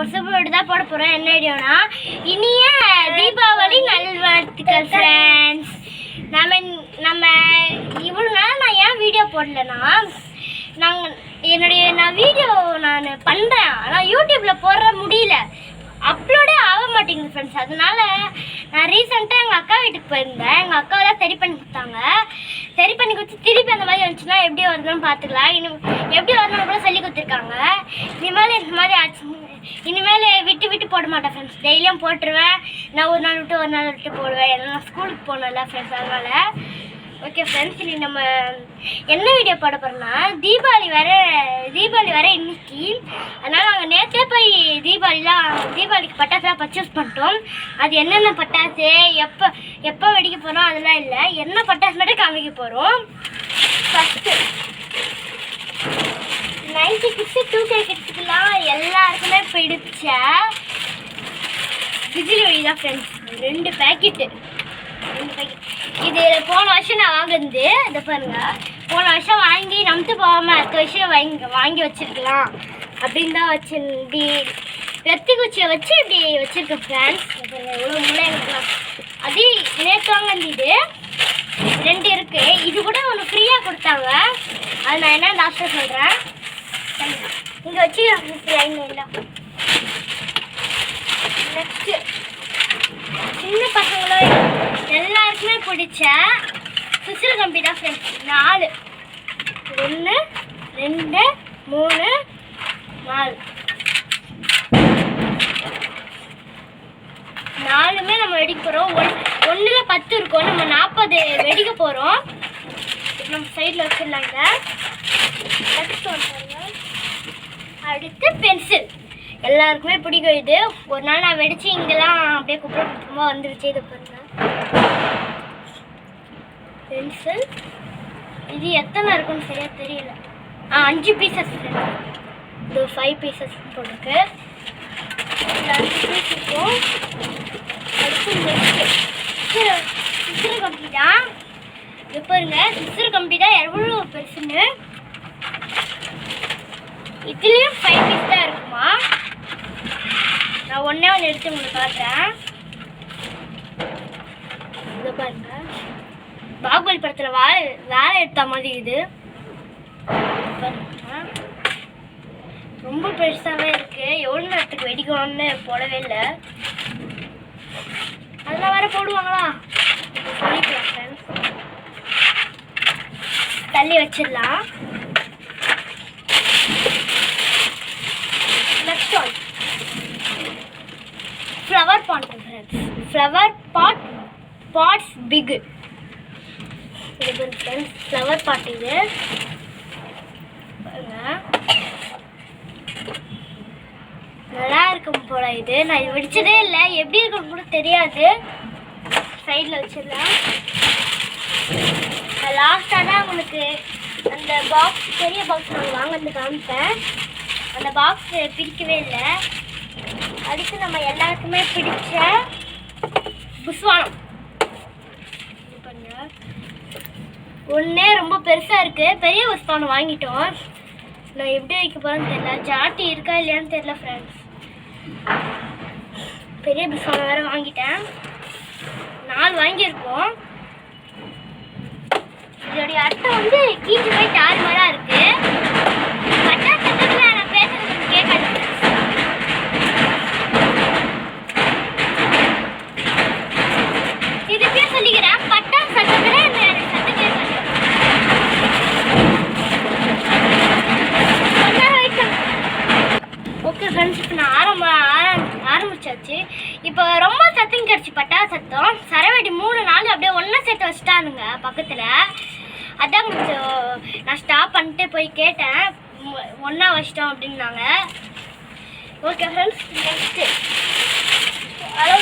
ஒரு சூப்பர் தான் போட போகிறோம் என்ன வீடியோனா இனிய தீபாவளி நல்வாழ்த்துக்கள் ஃப்ரெண்ட்ஸ் நம்ம நம்ம இவ்வளோ நாள் நான் ஏன் வீடியோ போடலன்னா நாங்கள் என்னுடைய நான் வீடியோ நான் பண்ணுறேன் ஆனால் யூடியூப்பில் போடுற முடியல. அப்லோடே ஆக மாட்டேங்குது ஃப்ரெண்ட்ஸ் அதனால நான் ரீசெண்டாக எங்கள் அக்கா வீட்டுக்கு போயிருந்தேன். எங்கள் அக்கா தான் சரி பண்ணி கொடுத்தாங்க. சரி பண்ணி கொடுத்து திருப்பி அந்த மாதிரி வந்துச்சுன்னா எப்படி வருதுன்னு பார்த்துக்கலாம் இன்னும் எப்படி வரணும்னு கூட சொல்லி கொடுத்துருக்காங்க. இனிமேல் இந்த மாதிரி ஆச்சு. இனிமேல் விட்டு விட்டு போட மாட்டேன் ஃப்ரெண்ட்ஸ் டெய்லியும் போட்டுருவேன். நான் ஒரு நாள் விட்டு ஒரு நாள் விட்டு போடுவேன். ஏன்னா நான் ஸ்கூலுக்கு போகணும்ல ஃப்ரெண்ட்ஸ் அதனால். ஓகே ஃப்ரெண்ட்ஸ் இனி நம்ம என்ன வீடியோ போட போகிறோம்னா தீபாவளி வர தீபாவளி வர இன்னைக்கு. அதனால் நாங்கள் நேற்றே போய் தீபாவளிலாம் தீபாவளிக்கு பட்டாசுலாம் பர்ச்சேஸ் பண்ணிட்டோம். அது என்னென்ன பட்டாசு எப்போ எப்போ வெடிக்க போகிறோம் அதெல்லாம் இல்லை. என்ன பட்டாசு மட்டும் காமிக்க போகிறோம் first ninety kids two K தான் எல்லாருக்குமே பிடிச்ச விஜிலி ஒளி தான் ஃப்ரெண்ட்ஸ் ரெண்டு பேக்கெட்டு ரெண்டு பேக்கெட் இது போன வருஷம் நான் வாங்கினது. இதை பாருங்க. போன வருஷம் வாங்கி நம்பி போகாமல் அடுத்த வருஷம் வாங்கி வாங்கி வச்சிருக்கலாம். அப்படின்னு தான் வச்சு இப்படி வெத்தி குச்சியை வச்சு இப்படி வச்சுருக்கேன் ஃப்ரெண்ட்ஸ் எவ்வளோ முளை இருக்கலாம் அது நேற்று வாங்கினது இது. ரெண்டு இருக்குது இது கூட ஒன்று ஃப்ரீயாக கொடுத்தாங்க. அது நான் என்ன லாஸ்ட்டாக சொல்கிறேன் இங்கே வச்சு லைன் எல்லாம் நெக்ஸ்ட்டு சின்ன பசங்களோ எல்லாருக்குமே பிடிச்ச சுசில் கம்பி தான் ஃப்ரெண்ட்ஸ் நாலு. ஒன்று ரெண்டு மூணு நாலு. நாலுமே நம்ம வெடிக்க போகிறோம் ஒன் ஒன்றில் பத்து இருக்கும். நம்ம நாற்பது வெடிக்க போகிறோம் நம்ம சைடில் வச்சிடலாங்க நெக்ஸ்ட் ஒன்று அடுத்து பென்சில் எல்லாருக்குமே பிடிக்கும் இது. ஒரு நாள் நான் வெடிச்சு இங்கெல்லாம் அப்படியே குப்பை குப்பமாக வந்துருச்சு இதை பாருங்க. பென்சில் இது எத்தனை இருக்குன்னு சரியாக தெரியல. ஆ அஞ்சு பீசஸ் இது ஃபைவ் பீசஸ் போட்டுருக்கு. அஞ்சு பீஸ் இருக்கும் அடுத்து நெக்ஸ்ட்டு சிசிறு கம்பி தான் இது இருங்க சிசிறு கம்பி தான் எவ்வளோ பெருசுன்னு. இதுலேயும் ஃபைவ் பீஸ் தான் இருக்குமா? நான் ஒன்றே ஒன்று எடுத்து உங்களுக்கு காட்டுறேன். இதை பாருங்க. பாகுபலி படத்தில் வாழை வேலை எடுத்த மாதிரி இது. ரொம்ப பெருசாகவே இருக்கு. எவ்வளோ நேரத்துக்கு வெடிக்கணும்னு போடவே இல்லை. அதெல்லாம் வேற போடுவாங்களா? சொல்லிக்கலாம் ஃப்ரெண்ட்ஸ் தள்ளி வச்சிடலாம் next one flower pot flower pot pots pick இது ஃப்ரெண்ட்ஸ் ஃப்ளவர் பாட் இது. நல்லா இருக்கும் போல இது. நான் இது வெடிச்சதே இல்லை. எப்படி இருக்குன்னு கூட தெரியாது. சைடில் வச்சிடலாம். லாஸ்ட்டாக தான் உங்களுக்கு அந்த பாக்ஸ் பெரிய பாக்ஸ் நான் வாங்கிட்டு காமிப்பேன். அந்த பாக்ஸ் பிரிக்கவே இல்லை. அடுத்து நம்ம எல்லாருக்குமே பிடிச்ச புஸ்வானம். ஒன்றே ரொம்ப பெருசாக இருக்குது பெரிய புஸ்வானம் வாங்கிட்டோம். நான் எப்படி வைக்க போகிறேன்னு தெரியல. ஜாட்டி இருக்கா இல்லையான்னு தெரியல ஃப்ரெண்ட்ஸ் பெரிய புஸ்வானம் வேறு வாங்கிட்டேன். நாலு வாங்கியிருக்கோம். இதோடைய அர்த்தம் வந்து கீழே போய் தாறுமாறா மாதிரி இருக்குது சத்தத்துல நான் பேசுறது உங்களுக்கு கேட்காது திருப்பியும் சொல்லிக்கிறேன் பட்டா சத்தத்துல இந்த எனக்கு சத்தம் கேட்காது ஓகே ஃப்ரெண்ட்ஸ் இப்போ நான் ஆரம்ப ஆரம் ஆரம்பிச்சாச்சு இப்போ ரொம்ப சத்தம் கிடச்சி பட்டா சத்தம் சரவெடி மூணு நாள் அப்படியே ஒன்றா சேர்த்து வச்சுட்டானுங்க பக்கத்தில். அதான் கொஞ்சம் நான் ஸ்டாப் பண்ணிட்டு போய் கேட்டேன். ஒன்றா வச்சிட்டோம் அப்படின்னாங்க. ஓகே ஃப்ரெண்ட்ஸ் நெக்ஸ்ட்டு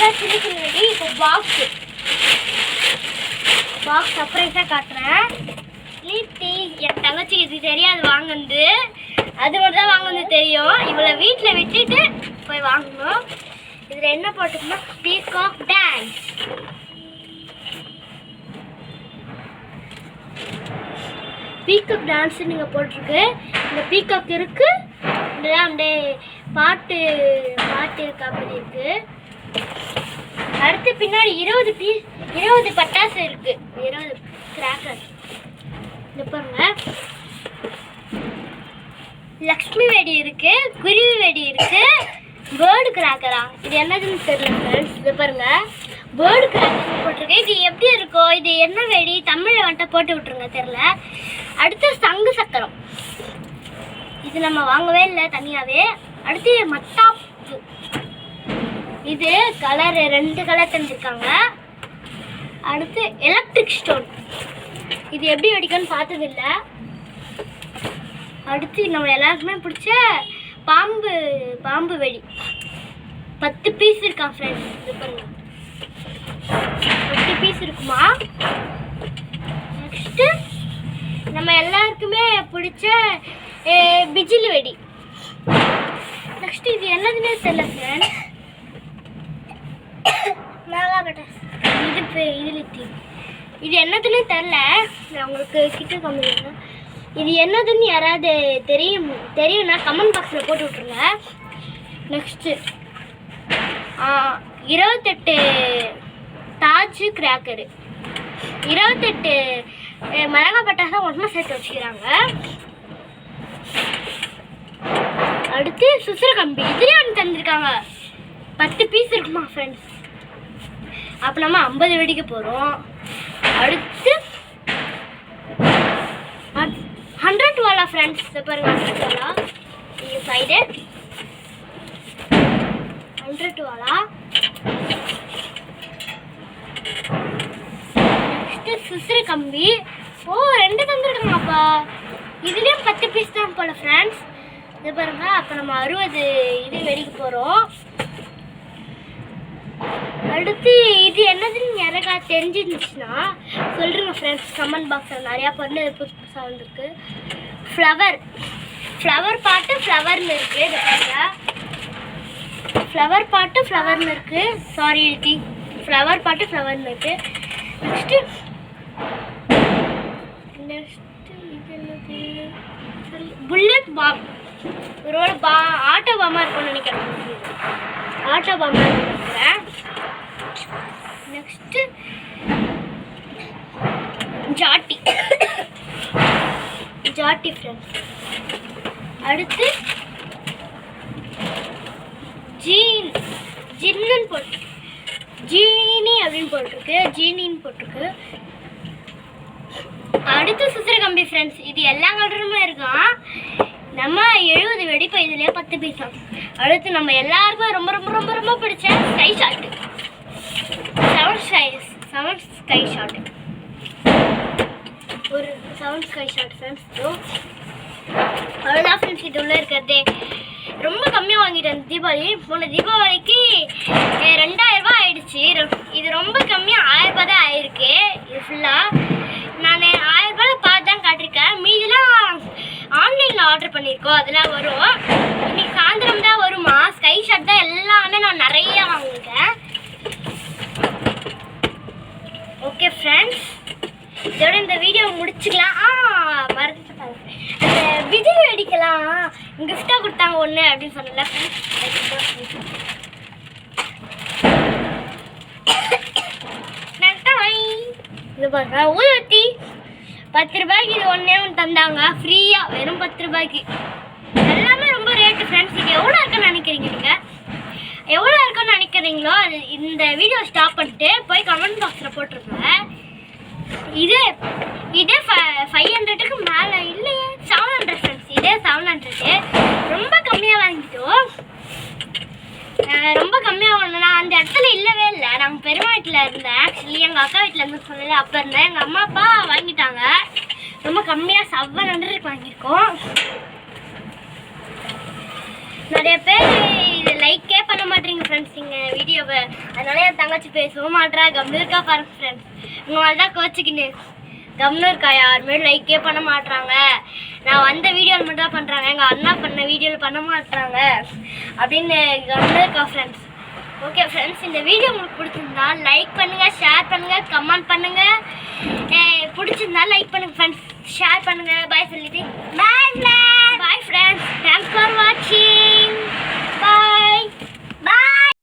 தான் சின்ன சின்னடி இப்போ பாக்ஸு பாக்ஸ் சர்ப்ரைஸாக காட்டுறேன். லீத்தி என் தங்கச்சி இது தெரியாது வாங்கினது அது மட்டும் தான் வாங்குனது தெரியும். இவளை வீட்டில் விட்டுட்டு போய் வாங்கணும். இதில் என்ன போட்டுக்கணும் பீகாக் டான்ஸ் பீக்காக் டான்ஸுன்னு இங்கே போட்டிருக்கு. இந்த பீக்காக் இருக்குது இதெல்லாம் அப்படியே பாட்டு பாட்டு காப்பெடி இருக்குது அடுத்து பின்னாடி இருபது பீஸ் இருபது பட்டாசு இருக்குது இருபது கிராக்கர் இந்த பாருங்க. லக்ஷ்மி வெடி இருக்குது குருவி வெடி இருக்குது பேர்டு கிராக்கரா இது என்னதுன்னு தெரியல ஃப்ரெண்ட்ஸ் இது பாருங்க. பேர்டு கிராக்கர் போட்டிருக்கேன் இது எப்படி இருக்கோ இது என்ன வெடி? தமிழில் வந்துட்டு போட்டு விட்ருங்க தெரியல. அடுத்து சங்கு சக்கரம். இது நம்ம வாங்கவே இல்லை தனியாகவே அடுத்து மத்தாப்பு இது கலர் ரெண்டு கலர் தந்துருக்காங்க. அடுத்து எலக்ட்ரிக் ஸ்டோன் இது எப்படி வெடிக்கும்னு பார்த்ததில்ல. அடுத்து நம்ம எல்லாருக்குமே பிடிச்ச பாம்பு பாம்பு வெடி. பத்து பீஸ் இருக்கான் ஃப்ரெண்ட்ஸ் இது பண்ணுங்க பத்து பீஸ் இருக்குமா? நெக்ஸ்ட்டு நம்ம எல்லாருக்குமே பிடிச்ச பிஜிலி வெடி. நெக்ஸ்ட் இது என்னதுன்னே தெரியல ஃப்ரெண்ட்ஸ் இது பே- இது என்னதுன்னு தெரில நான் உங்களுக்கு கிட்ட காமிக்கிறேன். இது என்னதுன்னு யாராவது தெரியும் தெரியும்னா கமெண்ட் பாக்ஸில் போட்டு விட்ருங்க நெக்ஸ்ட்டு இருபத்தெட்டு தாஜ் கிராக்கரு இருபத்தெட்டு மிளகா பட்டாசம் ஒன்றா சேர்த்து வச்சுக்கிறாங்க. அடுத்து சுசுர கம்பி. இதுலேயே ஒன்று தந்திருக்காங்க. பத்து பீஸ் இருக்குமா ஃப்ரெண்ட்ஸ் அப்போ நம்ம ஐம்பது வெடிக்க போகிறோம் அடுத்து ஹண்ட்ரட் ஃப்ரெண்ட்ஸ் பாருங்க ஹண்ட்ரட் வாலா இந்த சைடு ஹண்ட்ரட் வாலா நெக்ஸ்ட்டு சுசுறு கம்பி. ஓ ரெண்டு தந்துருக்காங்கப்பா. இதுலேயும் பத்து பீஸ் தான் போல ஃப்ரெண்ட்ஸ் இது பாருங்க அப்போ நம்ம அறுபது இது வெடிக்க போகிறோம் அடுத்து இது என்னதுன்னு யாருக்கா தெரிஞ்சிருந்துச்சுன்னா சொல்லுங்க ஃப்ரெண்ட்ஸ் கமெண்ட் பாக்ஸில் நிறையா பண்ணு புதுசு புதுசாக வந்திருக்கு. ஃப்ளவர் ஃப்ளவர் பாட்டு ஃப்ளவர்னு இருக்கு. இது ஃப்ளவர் பாட்டு ஃப்ளவர்னு இருக்கு. சாரி எழுதி ஃப்ளவர் பாட்டு ஃப்ளவர்னு இருக்கு. நெக்ஸ்ட்டு நெக்ஸ்ட்டு இது என்னது? புல்லட் பாம் ஒரு பா ஆட்டோ பாமா இருக்கும்னு நினைக்கிறேன். ஆட்டோ பாமா நினைக்கிறேன். நெக்ஸ்ட்டு ஜாட்டி. ஜாட்டி ஃப்ரெண்ட்ஸ் அடுத்து ஜீன் ஜின்னு போட்டு ஜீனி அப்படின்னு போட்டிருக்கு ஜீனின்னு போட்டிருக்கு. அடுத்து சுத்திர கம்பி ஃப்ரெண்ட்ஸ் இது எல்லா கலருமே இருக்கும் நம்ம எழுபது வெடிப்பு இதுலயே பத்து பைசா அடுத்து நம்ம எல்லாருக்கும் ரொம்ப ரொம்ப ரொம்ப ரொம்ப பிடிச்ச sky shot seven sky seven sky shot ஒரு சவுண்ட் ஸ்கை ஷாட் ஃப்ரெண்ட்ஸ் அவ்வளோதான் ஃப்ரெண்ட்ஸ் இது உள்ள இருக்கிறதே. ரொம்ப கம்மியாக வாங்கிட்டேன். தீபாவளி போன தீபாவளிக்கு அஹ், ரெண்டாயிரம் ரூபாய் ஆயிடுச்சு. ரொ- இது ரொம்ப கம்மியாக ஆயிரம் ரூபாய் தான் ஆயிருக்கு. இது ஃபுல்லாக நான் ஆயிரம் ரூபாயில் பார்த்து தான் காட்டிருக்கேன் மீதிலாம் ஆன்லைனில் ஆர்டர் பண்ணியிருக்கோம். அதெல்லாம் வரும். இன்னைக்கு சாயந்தரம் தான் வருமா? ஸ்கை ஷாட் தான் எல்லாமே நான் நிறைய வாங்கியிருக்கேன். ஓகே ஃப்ரெண்ட்ஸ் இதோட இந்த வீடியோ முடிச்சுக்கலாம். ஆ மறந்துட்டு அந்த விஜய் வெடிக்கலாம் கிஃப்டாக கொடுத்தாங்க ஒன்று அப்படின்னு சொன்னல இது பாருங்க ஊதுவத்தி பத்து ரூபாய்க்கு இது ஒன்றே ஒன்று தந்தாங்க. ஃப்ரீயாக வெறும் பத்து ரூபாய்க்கு. எல்லாமே ரொம்ப ரேட்டு ஃப்ரெண்ட்ஸ் இது எவ்வளோ இருக்குன்னு நினைக்கிறீங்க நீங்கள் எவ்வளோ இருக்குன்னு நினைக்கிறீங்களோ அது இந்த வீடியோ ஸ்டாப் பண்ணிட்டு போய் கமெண்ட் பாக்ஸில் போட்டிருங்க. இது இதே ஃபைவ் ஹண்ட்ரடுக்கு மேலே இல்லையே. செவன் ஹண்ட்ரட் ஃப்ரெண்ட்ஸ் இதே செவன் ஹண்ட்ரடு ரொம்ப கம்மியாக வாங்கிட்டோம் ரொம்ப கம்மியாக வாங்கினா அந்த இடத்துல இல்லவே இல்லை. நாங்கள் பெருமா வீட்டில் இருந்தேன். ஆக்சுவலி எங்கள் அக்கா வீட்டில் இருந்து சொன்னது அப்போ இருந்தேன். எங்கள் அம்மா அப்பா வாங்கிட்டாங்க. ரொம்ப கம்மியாக செவன் ஹண்ட்ரடுக்கு வாங்கியிருக்கோம். நிறைய பேர் மாட்டீங்க ஃப்ரெண்ட்ஸ் நீங்கள் வீடியோவை அதனால என் தங்கச்சி பேசவும் மாட்றா. கம்னு இருக்கா பாருங்க ஃப்ரெண்ட்ஸ் உங்களால் தான் கோச்சிக்கின்னு. கம்னு இருக்கா யாருமே லைக்கே பண்ண மாட்றாங்க. நான் வந்த வீடியோவில் மட்டும் தான் பண்ணுறாங்க எங்கள் அண்ணா பண்ண வீடியோவில் பண்ண மாட்றாங்க. அப்படின்னு கம்னு இருக்கா ஃப்ரெண்ட்ஸ் ஓகே ஃப்ரெண்ட்ஸ் இந்த வீடியோ உங்களுக்கு பிடிச்சிருந்தா லைக் பண்ணுங்கள் ஷேர் பண்ணுங்கள் கமெண்ட் பண்ணுங்கள் பிடிச்சிருந்தா லைக் பண்ணுங்கள் ஃப்ரெண்ட்ஸ் ஷேர் பண்ணுங்கள் பாய் சொல்லிட்டு. Bye bye friends thanks for வாட்சிங்